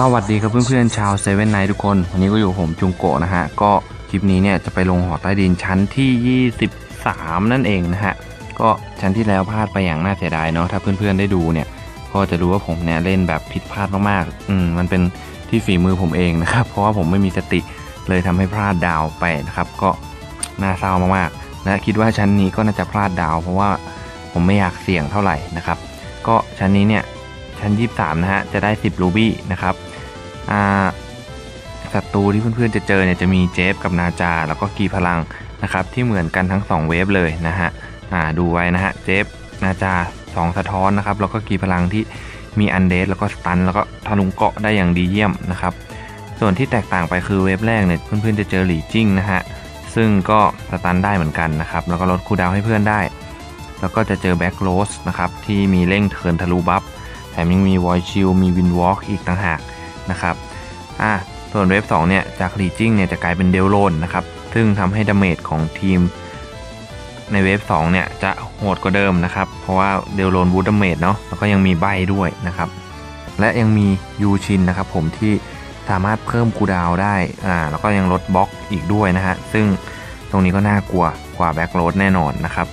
สวัสดีครับเพื่อนๆชาวเซเว่นไนทุกคน วันนี้ก็อยู่ผมจุงโกะนะฮะ ก็คลิปนี้เนี่ยจะไปลงหอใต้ดินชั้นที่ 23 นั่นเองนะฮะ ก็ชั้นที่แล้วพลาดไปอย่างน่าเสียดายเนาะถ้าเพื่อนๆได้ดูเนี่ย ก็จะรู้ว่าผมเนี่ยเล่นแบบผิดพลาดมากๆ อืมมันเป็นที่ฝีมือผมเองนะครับ เพราะว่าผมไม่มีสติเลยทำให้พลาดดาวไปนะครับ ก็น่าเศร้ามากๆและคิดว่าชั้นนี้ก็น่าจะพลาดดาว เพราะว่าผมไม่อยากเสี่ยงเท่าไหร่นะครับ ก็ชั้นนี้เนี่ยชั้น 23 นะฮะ จะได้ 10 รูบี้นะครับ อ่าศัตรูที่เพื่อนๆจะเจอเนี่ยจะมีเจฟกับนาจา แล้วก็กีพลังนะครับที่เหมือนกันทั้ง 2 เวฟเลยนะฮะอ่าดูไว้นะฮะเจฟนาจา 2 สะท้อนนะครับแล้วก็กีพลังที่มีอันเดสแล้วก็สตันแล้วก็ทะลุงเกาะได้อย่างดีเยี่ยมนะครับส่วนที่แตกต่างไปคือเวฟแรกเนี่ยเพื่อนๆจะเจอหลีจิ้งนะฮะซึ่งก็สตันได้เหมือนกันนะครับแล้วก็ลดคูดาวให้เพื่อนได้ แล้วก็จะเจอแบ็กโรสนะครับที่มีเร่งเทินทะลุบัฟแถมยังมีวอยชิลมีวินวอล์กอีกต่างหาก นะครับอะส่วนเวฟ2เนี่ยจากลีจิ้งเนี่ยจะกลายเป็นเดลโลนนะครับ ซึ่งทำให้ดาเมจของทีมในเวฟ2เนี่ยจะโหดกว่าเดิมนะครับ เพราะว่าเดลโลนบูดดาเมจเนาะแล้วก็ยังมีใบด้วยนะครับ และยังมียูชินนะครับผมที่สามารถเพิ่มคูดาวได้อ่าแล้วก็ยังลดบล็อกอีกด้วยนะฮะ ซึ่งตรงนี้ก็น่ากลัวกว่าแบ็กโรดแน่นอนนะครับ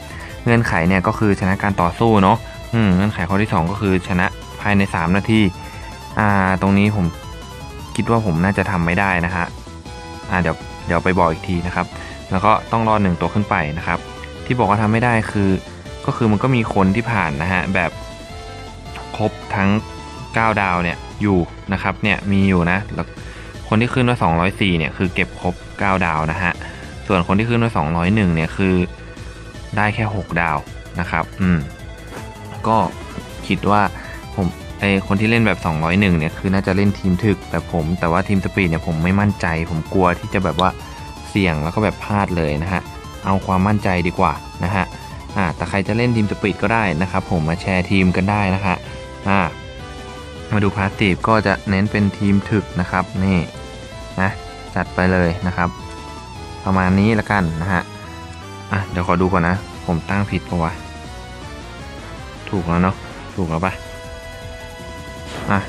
เงื่อนไขเนี่ยก็คือชนะการต่อสู้เนาะเงื่อนไขข้อที่ 2 ก็คือชนะภายใน 3 นาทีอ่าตรงนี้ผม คิดว่าผมน่าจะทำไม่ได้นะฮะอ่าเดี๋ยวเดี๋ยวไปบอกอีกทีนะครับ แล้วก็ต้องรอหนึ่งตัวขึ้นไปนะครับ ที่บอกว่าทำไม่ได้คือ ก็คือมันก็มีคนที่ผ่านนะฮะแบบครบทั้ง 9 ดาวเนี่ยอยู่นะครับเนี่ยมีอยู่นะแล้วคนที่ขึ้นว่า204เนี่ยคือเก็บครบ 9 ดาวนะฮะส่วนคนที่ขึ้นว่า201เนี่ยคือได้แค่ 6 ดาวนะครับ อืม ก็คิดว่าผม ไอคนที่เล่นแบบ 201 เนี่ยคือน่าจะเล่นทีมถึก แต่ผมแต่ว่าทีมสปีดเนี่ยผมไม่มั่นใจ ผมกลัวที่จะแบบว่าเสี่ยงแล้วก็แบบพลาดเลยนะฮะ เอาความมั่นใจดีกว่านะฮะอ่าแต่ใครจะเล่นทีมสปีดก็ได้นะครับผมมาแชร์ทีมกันได้นะฮะอ่ามาดูพาสตีฟก็จะเน้นเป็นทีมถึกนะครับนี่นะจัดไปเลยนะครับ ประมาณนี้ละกันนะฮะอะเดี๋ยวขอดูก่อนนะ ผมตั้งผิดปะวะถูกแล้วเนาะถูกแล้วปะ อะ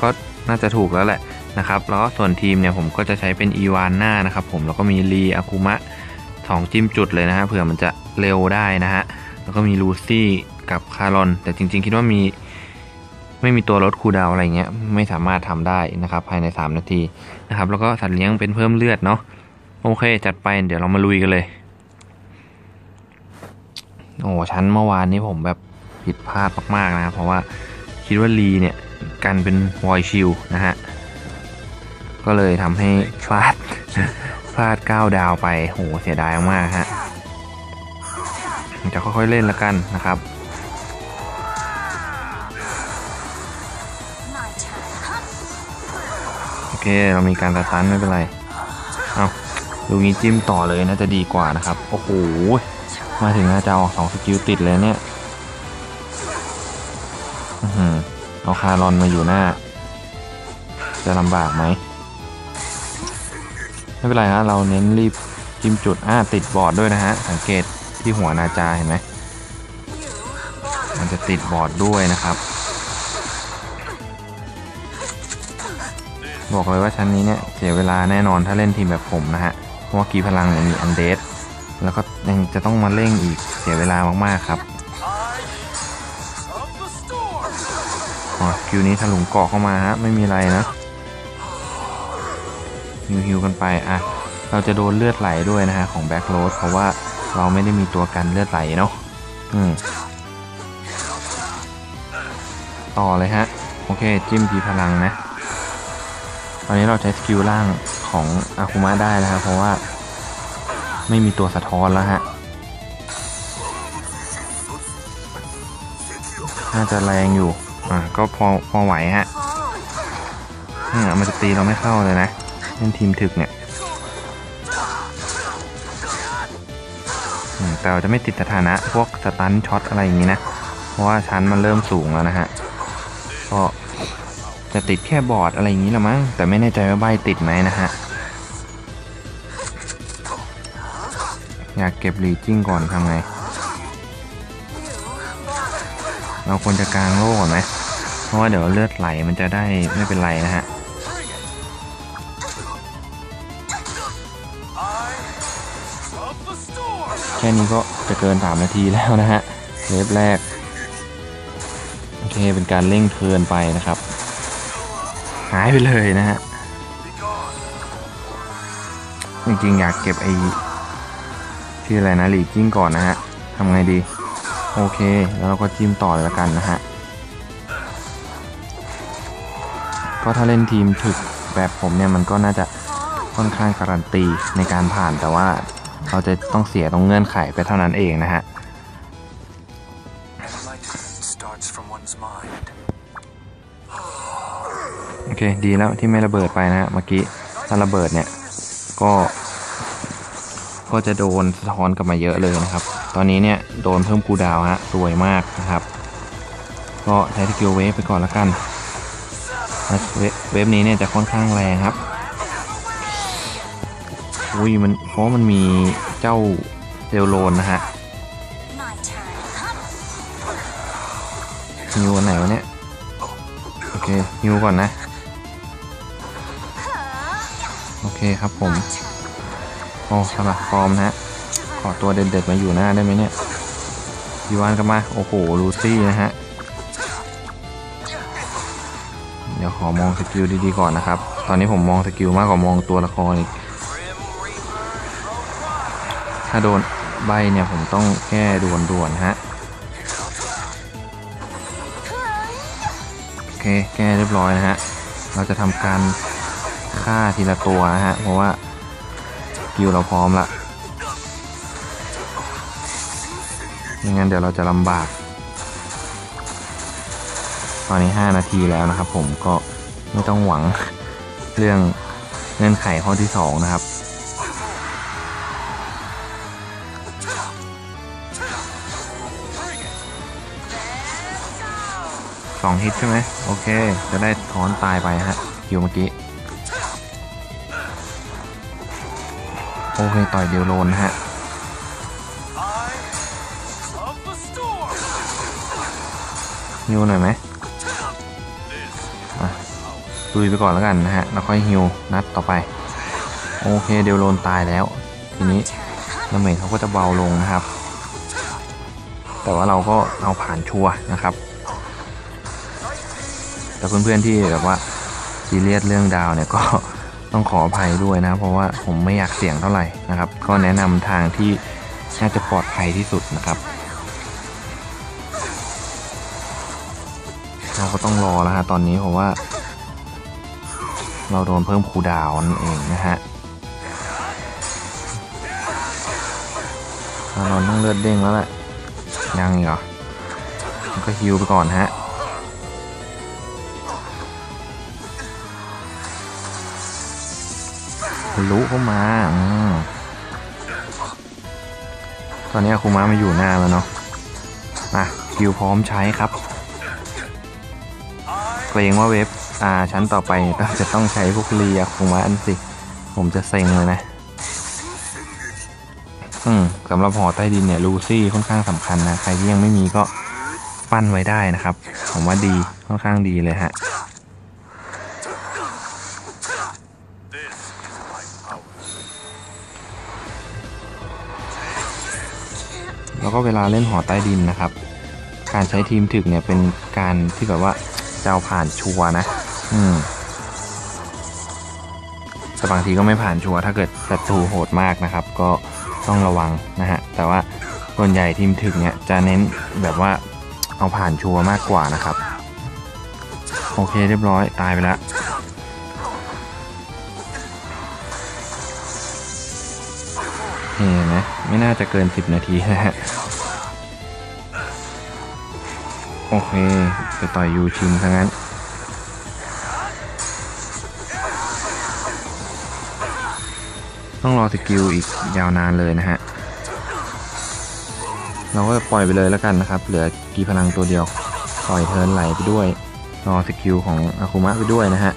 ก็น่าจะถูกแล้วแหละนะครับแล้วก็ส่วนทีมเนี่ยผมก็จะใช้เป็นอีวานหน้านะครับผมแล้วก็มีรีอาคุมะสองจิ้มจุดเลยนะฮะเผื่อมันจะเร็วได้นะฮะแล้วก็มีลูซี่กับคารอน แต่จริงๆคิดว่ามีไม่มีตัวลดคูดาวอะไรเงี้ยไม่สามารถทำได้นะครับภายใน 3 นาทีนะครับแล้วก็สัตว์เลี้ยงเป็นเพิ่มเลือดเนาะโอเค จัดไปเดี๋ยวเรามาลุยกันเลยโอ้ชั้นเมื่อวานนี้ผมแบบผิดพลาดมากๆนะครับเพราะว่าคิดว่าลีเนี่ย กันเป็นวอยชิลนะฮะ ก็เลยทำให้พลาดพลาด 9 ดาวไปโหเสียดายมากฮะ จะค่อยๆเล่นล้วกันนะครับ โอเค เรามีการสตันไม่เป็นไร เอาดูงี้จิ้มต่อเลยน่าจะดีกว่านะครับ โอ้โห มาถึงน่าจะออกสองสกิลติดเลยเนี่ย อื้อหือ เอาคารอนมาอยู่หน้า จะลำบากไหมไม่เป็นไรฮะเราเน้นรีบจิ้มจุดอ่าติดบอร์ดด้วยนะฮะ สังเกตที่หัวนาจาเห็นไหมมันจะติดบอร์ดด้วยนะครับ บอกเลยว่าชั้นนี้เนี่ยเสียเวลาแน่นอนถ้าเล่นทีมแบบผมนะฮะเพราะว่ากีพลังเนี่ยมีอันเดสแล้วก็ยังจะต้องมาเร่งอีกเสียเวลามากๆครับ คิวนี้ถลุงเกาะเข้ามาฮะไม่มีอะไรนะฮิวฮิวกันไปอะเราจะโดนเลือดไหลด้วยนะฮะของแบ็คโรสเพราะว่าเราไม่ได้มีตัวกันเลือดไหลเนาะอืมต่อเลยฮะโอเคจิ้มทีพลังนะ ตอนนี้เราใช้สกิลล่างของอาคุมะได้แล้วครับเพราะว่าไม่มีตัวสะท้อนแล้วฮะน่าจะแรงอยู่ อ่าก็พอพอไหวฮะเนี่ยมันจะตีเราไม่เข้าเลยนะเล่นทีมถึกเนี่ยแต่เราจะไม่ติดสถานะพวกสตันช็อตอะไรอย่างนี้นะ เพราะว่าชั้นมันเริ่มสูงแล้วนะฮะก็จะติดแค่บอร์ดอะไรอย่างนี้ละมั้งแต่ไม่แน่ใจว่าใบติดไหมนะฮะอยากเก็บรีจิ้งก่อนทำไง เราควรจะกลางโล่ก่อนไหมเพราะว่าเดี๋ยวเลือดไหลมันจะได้ไม่เป็นไรนะฮะแค่นี้ก็จะเกิน3นาทีแล้วนะฮะเลฟแรกโอเคเป็นการเร่งเทินไปนะครับ หายไปเลยนะฮะจริงๆอยากเก็บไอ้ชื่ออะไรนะหลีกิ้งก่อนนะฮะทำไงดี โอเค แล้วเราก็จิ้มต่อเลยละกันนะฮะ ก็ถ้าเล่นทีมถึกแบบผมเนี่ยมันก็น่าจะค่อนข้างการันตีในการผ่านแต่ว่าเราจะต้องเสียตรงเงื่อนไขไปเท่านั้นเองนะฮะ โอเค ดีแล้วที่ไม่ระเบิดไปนะฮะเมื่อกี้ ถ้าระเบิดเนี่ย ก็ ก็จะโดนสะท้อนกลับมาเยอะเลยนะครับ ตอนนี้เนี่ยโดนเพิ่มคูดาวฮะสวยมากนะครับ ก็ใช้สกิลเวฟไปก่อนละกันเวฟเวฟนี้เนี่ยจะค่อนข้างแรงครับอุ้ยมันเพราะมันมีเจ้าเซลโลนนะฮะฮิวอันไหนวะเนี่ย โอเคฮิวก่อนนะ โอเคครับผม อ้สลับฟอร์มนะฮะ ขอตัวเด็ดๆมาอยู่หน้าได้ไหมเนี่ยยีวานกันมา โอ้โห ลูซี่นะฮะ เดี๋ยวขอมองสกิลดีๆก่อนนะครับ ตอนนี้ผมมองสกิลมากกว่ามองตัวละครอีก ถ้าโดนใบเนี่ยผมต้องแก้ด่วนๆฮะ โอเค แก้เรียบร้อยนะฮะ เราจะทำการฆ่าทีละตัวนะฮะ เพราะว่า กิลเราพร้อมละไม่งั้นเดี๋ยวเราจะลำบาก ตอนนี้ 5 นาทีแล้วนะครับผมก็ไม่ต้องหวังเรื่องเงื่อนไขข้อที่ 2 นะครับ สองฮิตใช่ไหมโอเค จะได้ถอนตายไปฮะคิวเมื่อกี้ โอเคต่อยเดียวโลนนะฮะฮิวหน่อยไหมอะลุยไปก่อนแล้วกันนะฮะ แล้วค่อยฮิวนัดต่อไป โอเคเดียวโลนตายแล้ว ทีนี้ดาเมจเขาก็จะเบาลงนะครับ แต่ว่าเราก็เอาผ่านชัวนะครับ แต่เพื่อนๆที่แบบว่าซีเรียสเรื่องดาวเนี่ยก็ ต้องขออภัยด้วยนะ เพราะว่าผมไม่อยากเสี่ยงเท่าไหร่นะครับ ก็แนะนำทางที่น่าจะปลอดภัยที่สุดนะครับ เราก็ต้องรอแล้วฮะตอนนี้เพราะว่า เราโดนเพิ่มคูดาวนั่นเองนะฮะเราต้องเลือดเด้งแล้วแหละยังอีกเหรอก็ฮิวไปก่อนฮะ ลุเข้ามาอตอนนี้คูมามาอยู่หน้าแล้วเนาะมาคิวพร้อมใช้ครับ เกรงว่าเว็บอ่าชั้นต่อไปต้องจะต้องใช้พวกเรียคูมาอันสิ ผมจะเซ็งเลยนะ อืมสำหรับหอใต้ดินเนี่ยลูซี่ค่อนข้างสำคัญนะ ใครที่ยังไม่มีก็ปั้นไว้ได้นะครับ ผมว่าดีค่อนข้างดีเลยฮะ แล้วก็เวลาเล่นหอใต้ดินนะครับ การใช้ทีมถึกเนี่ยเป็นการที่แบบว่าจะเอาผ่านชัวนะ อืมแต่บางทีก็ไม่ผ่านชัวถ้าเกิดศัตรูโหดมากนะครับ ก็ต้องระวังนะฮะ แต่ว่าส่วนใหญ่ทีมถึกเนี่ยจะเน้นแบบว่าเอาผ่านชัวมากกว่านะครับ โอเคเรียบร้อยตายไปแล้ว เห็นไหมไม่น่าจะเกิน 10 นาทีนะฮะ โอเคไปต่อยยูชินทั้งนั้น ต้องรอสกิลอีกยาวนานเลยนะฮะ เราก็ปล่อยไปเลยแล้วกันนะครับ เหลือกีพลังตัวเดียว ปล่อยเทินไหลไปด้วย รอสกิลของอาคุมะไปด้วยนะฮะ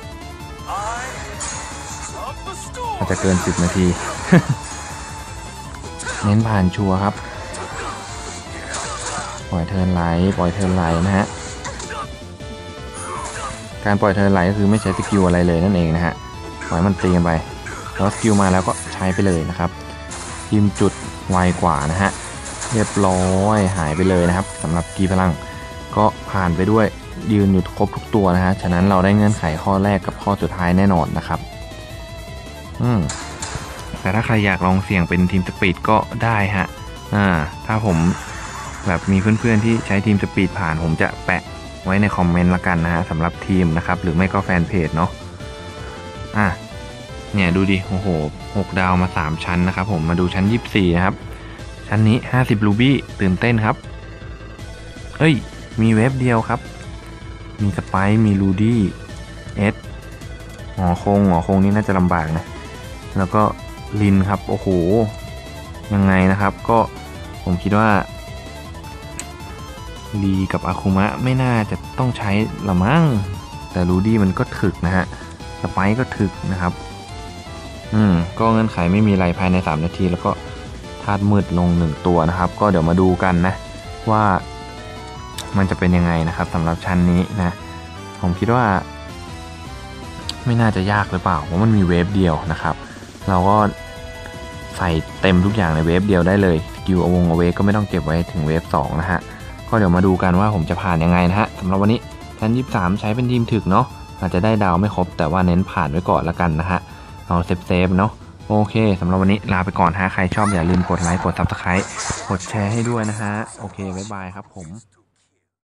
อาจจะเกิน 10 นาที เน้นผ่านชัวครับ ปล่อยเทินไหล ปล่อยเทินไหลนะฮะ การปล่อยเทินไหลก็คือไม่ใช้สกิลอะไรเลยนั่นเองนะฮะ ปล่อยมันตีกันไป แล้วสกิลมาแล้วก็ใช้ไปเลยนะครับทีมจุดไวกว่านะฮะ เรียบร้อยหายไปเลยนะครับสำหรับกีพลัง ก็ผ่านไปด้วยยืนอยู่ครบทุกตัวนะฮะ ฉะนั้นเราได้เงื่อนไขข้อแรกกับข้อสุดท้ายแน่นอนนะครับ อืม แต่ถ้าใครอยากลองเสี่ยงเป็นทีมสปีดก็ได้ฮะอ่าถ้าผมแบบมีเพื่อนๆที่ใช้ทีมสปีดผ่านผมจะแปะไว้ในคอมเมนต์ละกันนะฮะสำหรับทีมนะครับ หรือไม่ก็แฟนเพจเนาะอะเนี่ยดูดิโอ้โหหกดาวมา 3 ชั้นนะครับผมมาดูชั้น 24 นะครับ ชั้นนี้ 50 รูบี้ตื่นเต้นครับเอ้ย มีเว็บเดียวครับ มีสไปซ์มีรูดี้เอสหอคงหอคงนี่น่าจะลำบากนะ แล้วก็ ลินครับ โอ้โห ยังไงนะครับ ก็ผมคิดว่าลีกับอาคุมะไม่น่าจะต้องใช้ละมั้ง แต่รูดี้มันก็ถึกนะฮะสไปก็ถึกนะครับ อืม ก็เงื่อนไขไม่มีอะไรภายใน 3 นาที แล้วก็ธาตุมืดลง 1 ตัวนะครับ ก็เดี๋ยวมาดูกันนะ ว่ามันจะเป็นยังไงนะครับสำหรับชั้นนี้นะ ผมคิดว่า ไม่น่าจะยากหรือเปล่าเพราะมันมีเวฟเดียวนะครับ เราก็ ใส่เต็มทุกอย่างในเวฟเดียวได้เลยสกิลอวงอเวก็ไม่ต้องเก็บไว้ถึงเวฟ2นะฮะ ก็เดี๋ยวมาดูกันว่าผมจะผ่านยังไงนะฮะสำหรับวันนี้ชั้น23ใช้เป็นทีมถึกเนาะอาจจะได้ดาวไม่ครบแต่ว่าเน้นผ่านไว้ก่อนละกันนะฮะเอาเซฟเซฟเนาะโอเคสำหรับวันนี้ลาไปก่อนฮะใครชอบอย่าลืมกดไลค์กด Subscribe กดแชร์ให้ด้วยนะฮะโอเคบ๊ายบายครับผม